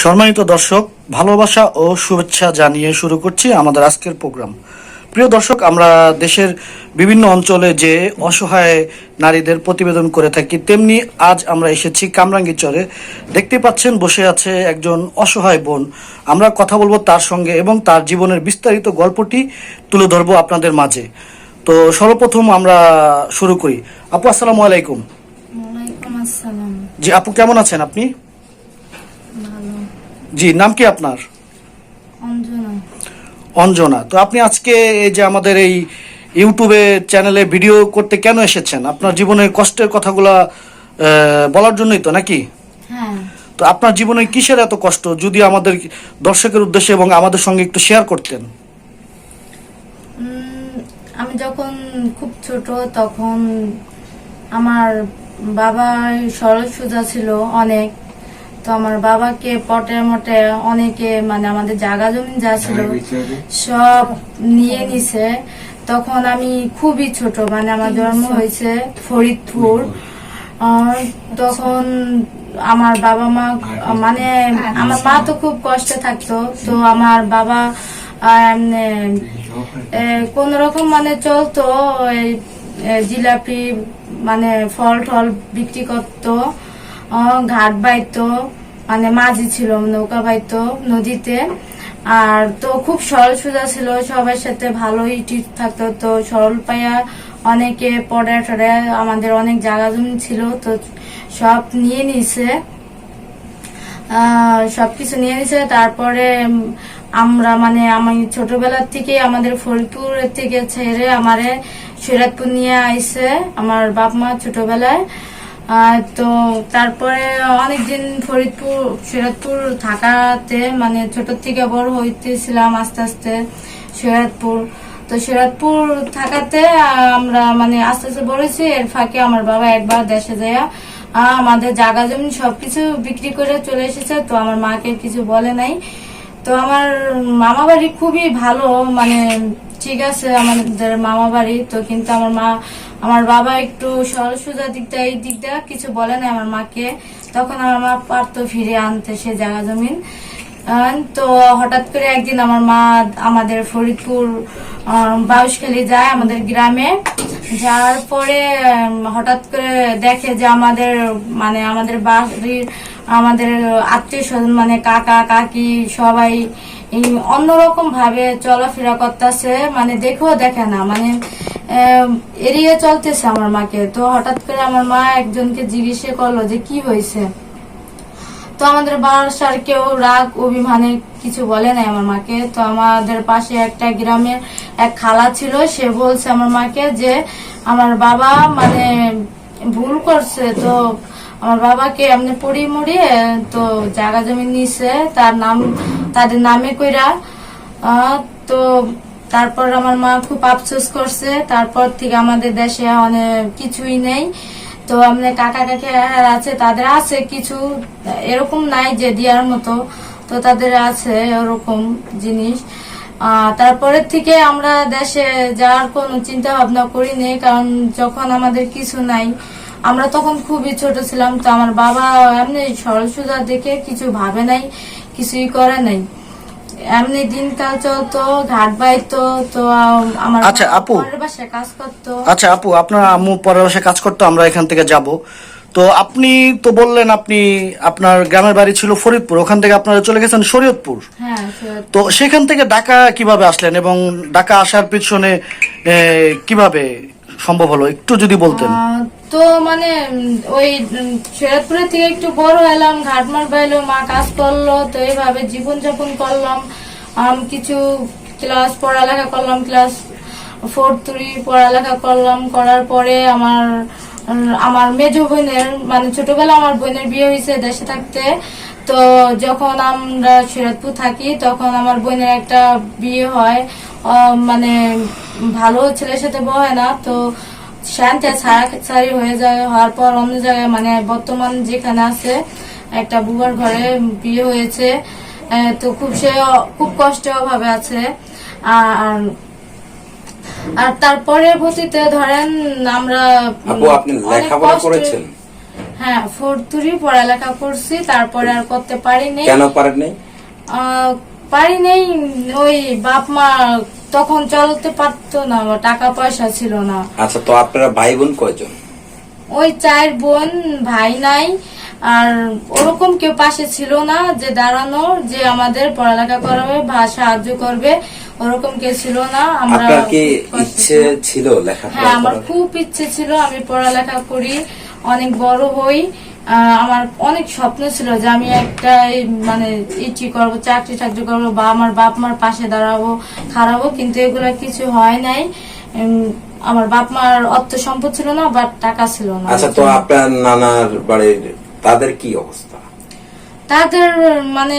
সম্মানিত দর্শক ভালোবাসা ও শুভেচ্ছা জানিয়ে শুরু করছি আমাদের আজকের প্রোগ্রাম। প্রিয় দর্শক আমরা দেশের বিভিন্ন অঞ্চলে যে অসহায় নারীদের প্রতিবেদন করে থাকি তেমনি আজ আমরা এসেছি কামরাঙ্গি চরে দেখতে পাচ্ছেন বসে আছে একজন অসহায় বোন। আমরা কথা বলব তার সঙ্গে এবং তার জীবনের বিস্তারিত গল্পটি তুলে ধরবো আপনাদের মাঝে। তো সর্বপ্রথম আমরা শুরু করি। আপু আসসালামু আলাইকুম। জি আপু কেমন আছেন আপনি? জি নাম কি আপনার? অঞ্জনা। অঞ্জনা। তো আপনি আজকে এই যে আমাদের এই ইউটিউবে চ্যানেলে ভিডিও করতে কেন এসেছেন? আপনার জীবনের কষ্টের কথাগুলা বলার জন্যই তো নাকি? হ্যাঁ। তো আপনার জীবনে কিসের এত কষ্ট? যদি আমাদের দর্শকের উদ্দেশ্যে এবং আমাদের সঙ্গে একটু শেয়ার করতেন। আমি যখন খুব ছোট তখন আমার বাবা সরল সুজা ছিল অনেক। তো আমার বাবাকে পটে মটে অনেকে মানে আমাদের জায়গা জমি যা ছিল সব নিয়ে নিছে। তখন আমি খুবই ছোট মানে আমার জন্ম হয়েছে ফরিদপুর। তখন আমার বাবা মা মানে আমার মা তো খুব কষ্টে থাকতো তো আমার বাবা কোন রকম মানে চলতো এই জিলাপি মানে ফল টল বিক্রি করতো। ঘাট বাইতো মানে মাঝি ছিল, নৌকা বাইতো নদীতে। আর তো খুব সরল সোজা ছিল, সবার সাথে ভালোই ঠিক থাকতো। তো সরল পাইয়া অনেকে পড়ে টড়ে আমাদের অনেক জায়গা জমি ছিল, তো সব নিয়ে নিছে। সবকিছু নিয়ে নিছে। তারপরে আমরা মানে আমি ছোটবেলার থেকে আমাদের ফরিদপুর থেকে ছেড়ে আমারে সিরাজপুর নিয়ে আইছে। আমার বাপ মা ছোটবেলায়। তো তারপরে অনেকদিন ফরিদপুর, সিরাজপুর থাকাতে মানে ছোট থেকে বড় হইতেছিলাম আস্তে আস্তে সিরাজপুর। তো সিরাজপুর থাকাতে আমরা মানে আস্তে আস্তে বলেছি, এর ফাঁকে আমার বাবা একবার দেশে যায় আমাদের জায়গা জমি সবকিছু বিক্রি করে চলে এসেছে, তো আমার মাকে কিছু বলে নাই। তো আমার মামা বাড়ি খুবই ভালো মানে ঠিক আছে, আমাদের মামা বাড়ি, তো কিন্তু আমার মা, আমার বাবা একটু সরল দিকটা এই দিকটা কিছু বলে না আমার মাকে। তখন আমার মা পারতো ফিরে আনতে সে জায়গা জমিন। তো হঠাৎ করে একদিন আমার মা আমাদের ফরিদপুর বাউসখালি যায় আমাদের গ্রামে। যাওয়ার পরে হঠাৎ করে দেখে যে আমাদের মানে আমাদের বাড়ির আমাদের আত্মীয় স্বজন মানে কাকা, কাকি সবাই অন্যরকম ভাবে চলাফেরা করতেছে। মানে দেখেও দেখে না মানে এড়িয়ে চলতেছে আমার মাকে। তো হঠাৎ করে আমার মা একজনকে জিজ্ঞেস করল যে, কি হয়েছে? তো আমাদের বাসার কেউ রাগ, অভিমানে কিছু বলে নাই আমার মাকে। তো আমাদের পাশে একটা গ্রামের এক খালা ছিল, সে বলছে আমার মাকে যে, আমার বাবা মানে ভুল করছে, তো আমার বাবাকে এমনি পড়ি মরিয়ে, তো জায়গা জমি নিছে, তার নাম, তাদের নামে কইরা তো তারপর আমার মা খুব আফসোস করছে। তারপর থেকে আমাদের দেশে অনেক কিছুই নেই। তো আমাদের কাকা কাকি আছে, তাদের আছে কিছু, এরকম নাই যে দেওয়ার মতো, তো তাদের আছে ওরকম জিনিস। তারপরের থেকে আমরা দেশে যাওয়ার কোনো চিন্তা ভাবনা করিনি কারণ যখন আমাদের কিছু নাই আমরা তখন খুবই ছোট ছিলাম তো আমার বাবা এমনি সরল সোজা দেখে কিছু ভাবে নাই কিছুই করে নাই। এমনি দিনকাল চলতো ঘাট বাইতো তো আমার আচ্ছা, আপু। পরের কাজ করতো। আচ্ছা আপু আপনার আম্মু পরের বাসায় কাজ করতো আমরা এখান থেকে যাব। তো আপনি তো বললেন আপনি আপনার গ্রামের বাড়ি ছিল ফরিদপুর ওখান থেকে আপনারা চলে গেছেন শরীয়তপুর। হ্যাঁ তো সেখান থেকে ঢাকা কীভাবে আসলেন এবং ঢাকা আসার পিছনে কীভাবে সম্ভব হলো একটু যদি বলতেন। তো মানে ওই শরৎপুরের থেকে একটু বড় হলাম ঘাটমার বাইলো মা কাজ করল তো এইভাবে জীবন যাপন করলাম। আম, কিছু ক্লাস পড়ালেখা করলাম ক্লাস ফোর থ্রি পড়ালেখা করলাম করার পরে আমার আমার মেজ বোনের মানে ছোটবেলা আমার বোনের বিয়ে হয়েছে দেশে থাকতে। তো যখন আমরা সিরাজপুর থাকি তখন আমার বোনের একটা বিয়ে হয়। মানে ভালো ছেলের সাথে বয় না তো শান্তি ছাড়া ছাড়ি হয়ে যায় হওয়ার পর অন্য জায়গায় মানে বর্তমান যেখানে আছে একটা বুবার ঘরে বিয়ে হয়েছে তো খুব সে খুব কষ্ট ভাবে আছে। আর আর তারপরে ভূতিতে ধরেন আমরা আপু আপনি অনেক লেখাপড়া কষ্টে- করেছেন? হ্যাঁ ফোরতুরি পড়ালেখা করছি তারপরে আর করতে পারিনি। কেন পারেন পারি নেই ওই বাপ মা তখন চলতে পারতো না বা টাকা পয়সা ছিল না। আচ্ছা তো আপনারা ভাই বোন কয়জন? ওই চার বোন ভাই নাই আর ওরকম কেউ পাশে ছিল না যে দাঁড়ানো যে আমাদের পড়ালেখা করাবে বা সাহায্য করবে ওরকম কেউ ছিল না আমরা কি ইচ্ছে ছিল। লেখাপড়া হ্যাঁ আমার খুব ইচ্ছে ছিল আমি পড়ালেখা করি অনেক বড় হই আমার অনেক স্বপ্ন ছিল যে আমি একটা মানে ইটি করব চাকরি টাকরি করব বা আমার বাপ মার পাশে দাঁড়াবো খারাবো কিন্তু এগুলো কিছু হয় নাই। আমার বাপ মার অর্থ সম্পদ ছিল না বা টাকা ছিল না। আচ্ছা তো আপনার নানার বাড়ির তাদের কি অবস্থা? তাদের মানে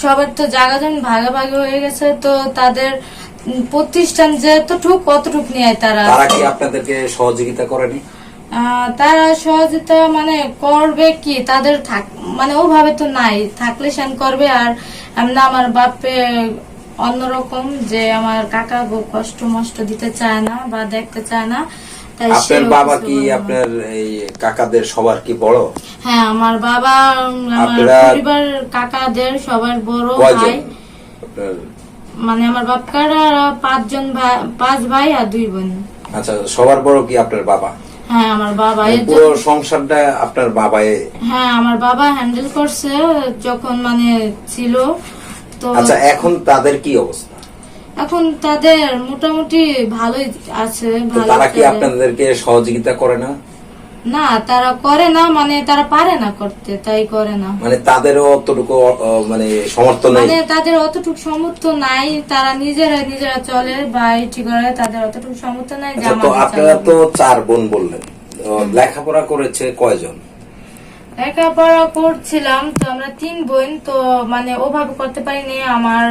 সবার তো জায়গা জমি ভাগাভাগি হয়ে গেছে তো তাদের প্রতিষ্ঠান যেতটুক কতটুক নিয়ে তারা তারা কি আপনাদেরকে সহযোগিতা করেনি? তারা সহযোগিতা মানে করবে কি? তাদের থাক মানে ওভাবে তো নাই। থাকলে সেন করবে। আর এমনি আমার বাপে অন্যরকম যে আমার কাকা গো কষ্ট মষ্ট দিতে চায় না বা দেখতে চায় না। আপনার বাবা কি আপনার এই কাকাদের সবার কি বড়? হ্যাঁ আমার বাবা আমার পরিবার কাকাদের সবার বড় ভাই। মানে আমার বাপকার পাঁচজন ভাই পাঁচ ভাই আর দুই বোন। আচ্ছা সবার বড় কি আপনার বাবা? হ্যাঁ আমার বাবা পুরো সংসারটা আপনার বাবাই হ্যাঁ আমার বাবা হ্যান্ডেল করছে যখন মানে ছিল। তো আচ্ছা এখন তাদের কি অবস্থা? এখন তাদের মোটামুটি ভালোই আছে ভালো তারা কি আপনাদেরকে সহযোগিতা করে না? না তারা করে না মানে তারা পারে না করতে তাই করে না। মানে তাদেরও অতটুকু মানে সমর্থ নেই? মানে তাদের অতটুকু সমর্থ নাই তারা নিজেরা নিজেরা চলে বা এটি করে তাদের অতটুকু সমর্থ নাই আচ্ছা তো আপনারা তো চার বোন বললেন। লেখাপড়া করেছে কয়জন? লেখাপড়া করছিলাম তো আমরা তিন বোন তো মানে ওভাবে করতে পারিনি আমার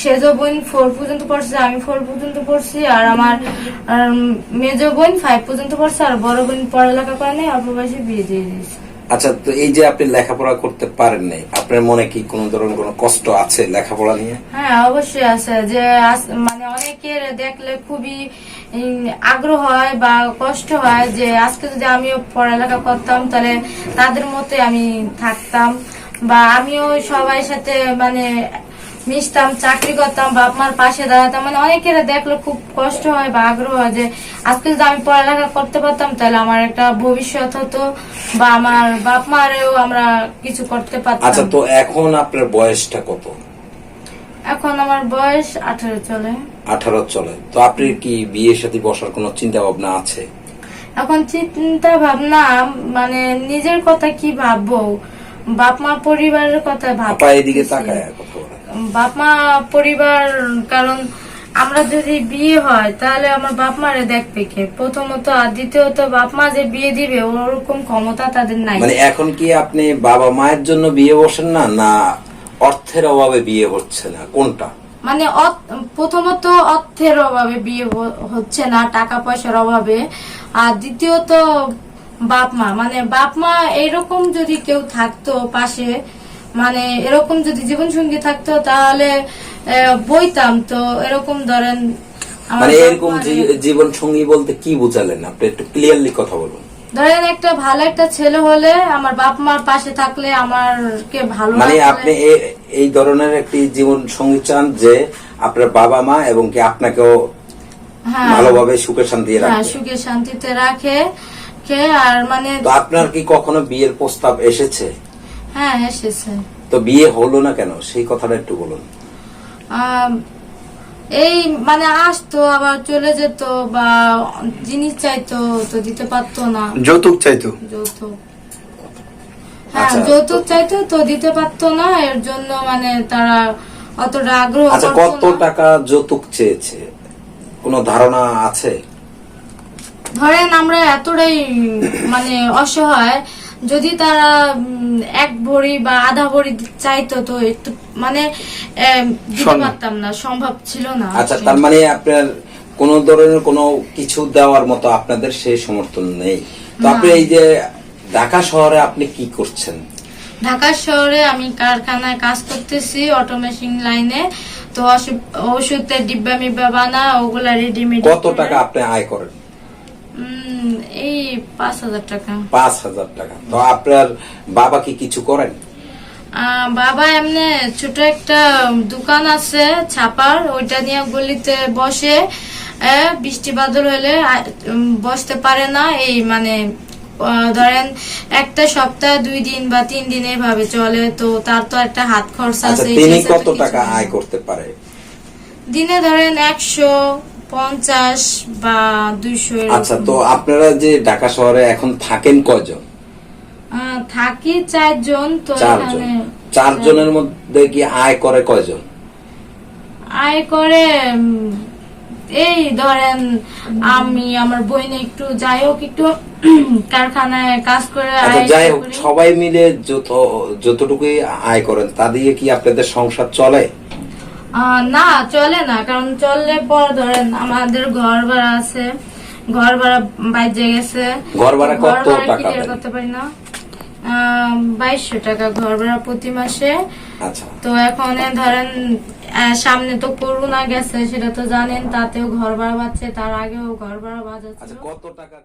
সেজ বোন ফোর পর্যন্ত পড়ছে আমি ফোর পর্যন্ত পড়ছি আর আমার মেজ বোন ফাইভ পর্যন্ত পড়ছে আর বড় বোন পড়ালেখা করে নাই অল্প বয়সে বিয়ে দিয়ে দিয়েছে। আচ্ছা তো এই যে আপনি লেখাপড়া করতে পারেন নাই আপনার মনে কি কোনো ধরনের কোনো কষ্ট আছে লেখাপড়া নিয়ে? হ্যাঁ অবশ্যই আছে যে মানে অনেকের দেখলে খুবই আগ্রহ হয় বা কষ্ট হয় যে আজকে যদি আমিও পড়ালেখা করতাম তাহলে তাদের মতে আমি থাকতাম। বা আমিও সবাই সাথে মানে মিশতাম চাকরি করতাম বাপ মার পাশে দাঁড়াতাম। মানে অনেকের দেখলে খুব কষ্ট হয় বা আগ্রহ হয় যে আজকে যদি আমি পড়ালেখা করতে পারতাম তাহলে আমার একটা ভবিষ্যৎ হতো বা আমার বাপ মারেও আমরা কিছু করতে পারতাম। আচ্ছা তো এখন আপনার বয়সটা কত? এখন আমার বয়স আঠারো চলে। আঠারো চলে। তো আপনি কি বিয়ের সাথে বসার কোনো চিন্তা ভাবনা আছে? এখন চিন্তা ভাবনা মানে নিজের কথা কি ভাববো? বাপ মা পরিবারের কথা ভাববো এদিকে তাকায় কথা। বাপ মা পরিবার কারণ আমরা যদি বিয়ে হয় তাহলে আমার বাপ মারে দেখবে কে? প্রথমত আর দ্বিতীয়ত বাপ মা যে বিয়ে দিবে ওরকম ক্ষমতা তাদের নাই। মানে এখন কি আপনি বাবা মায়ের জন্য বিয়ে বসেন না না অর্থের অভাবে বিয়ে হচ্ছে না? কোনটা? মানে প্রথমত অর্থের অভাবে বিয়ে হচ্ছে না টাকা পয়সার অভাবে। আর দ্বিতীয়ত বাপ মা মানে বাপ মা এরকম যদি কেউ থাকতো পাশে মানে এরকম যদি জীবন সঙ্গী থাকতো তাহলে বইতাম তো এরকম ধরেন মানে এরকম জীবন সঙ্গী বলতে কি বুঝালেন আপনি? একটু ক্লিয়ারলি কথা বলুন। ধরেন একটা ভালো একটা ছেলে হলে আমার বাপ মার পাশে থাকলে আমারকে ভালো মানে আপনি এই ধরনের একটি জীবন সঙ্গী চান যে আপনার বাবা মা এবং কি আপনাকেও হ্যাঁ। ভালোভাবে সুখে শান্তি হ্যাঁ সুখে শান্তিতে রাখে কে আর মানে আপনার কি কখনো বিয়ের প্রস্তাব এসেছে? হ্যাঁ এসেছে তো বিয়ে হলো না কেন? সেই কথাটা একটু বলুন। এই মানে আসতো আবার চলে যেত বা জিনিস চাইতো তো দিতে পারতো না। যৌতুক চাইতো? যৌতুক। হ্যাঁ আচ্ছা, যৌতুক চাইতো তো দিতে পারতো না এর জন্য মানে তারা অতটা আগ্রহ আচ্ছা কত টাকা যৌতুক চেয়েছে? কোনো ধারণা আছে? ধরেন আমরা এতটাই মানে অসহায় যদি তারা এক ভরি বা আধা ভরি চাইতো তো একটু মানে দিতে পারতাম না সম্ভব ছিল না আচ্ছা তার মানে আপনার কোন ধরনের কোনো কিছু দেওয়ার মতো আপনাদের সেই সমর্থন নেই। তো আপনি এই যে ঢাকা শহরে আপনি কি করছেন? ঢাকা শহরে আমি কারখানায় কাজ করতেছি অটোমেশন লাইনে তো ওষুধের ডিব্বা মিব্বা বানা ওগুলা রেডিমেড কত টাকা আপনি আয় করেন? এই পাঁচ হাজার টাকা। পাঁচ হাজার টাকা। তো আপনার বাবা কি কিছু করেন? বাবা এমনি ছোট একটা দোকান আছে ছাপার ওইটা নিয়ে গলিতে বসে বৃষ্টি বাদল হলে বসতে পারে না। এই মানে ধরেন একটা সপ্তাহ দুই দিন বা তিন দিন এভাবে চলে তো তার তো একটা হাত খরচ আচ্ছা আছে তিনি কত টাকা আয় করতে পারে? দিনে ধরেন একশো পঞ্চাশ বা দুইশো আচ্ছা তো আপনারা যে ঢাকা শহরে এখন থাকেন কয়জন? থাকি চারজন তো চারজন। চারজনের মধ্যে কি আয় করে কয়জন? আয় করে এই ধরেন আমি আমার বইনে একটু যাই হোক একটু কারখানায় কাজ করে আচ্ছা যাই হোক সবাই মিলে যত যতটুকুই আয় করেন তা দিয়ে কি আপনাদের সংসার চলে? না চলে না কারণ চললে পর ধরেন আমাদের ঘর ভাড়া আছে ঘর ভাড়া বাইজে গেছে। ঘর ভাড়া কত টাকা করতে পারি না। বাইশশো টাকা ঘর ভাড়া প্রতি মাসে। আচ্ছা। তো এখন ধরেন সামনে তো করোনা গেছে সেটা তো জানেন তাতেও ঘর ভাড়া বাঁচছে তার আগেও ঘর ভাড়া বাজাচ্ছে আচ্ছা কত টাকা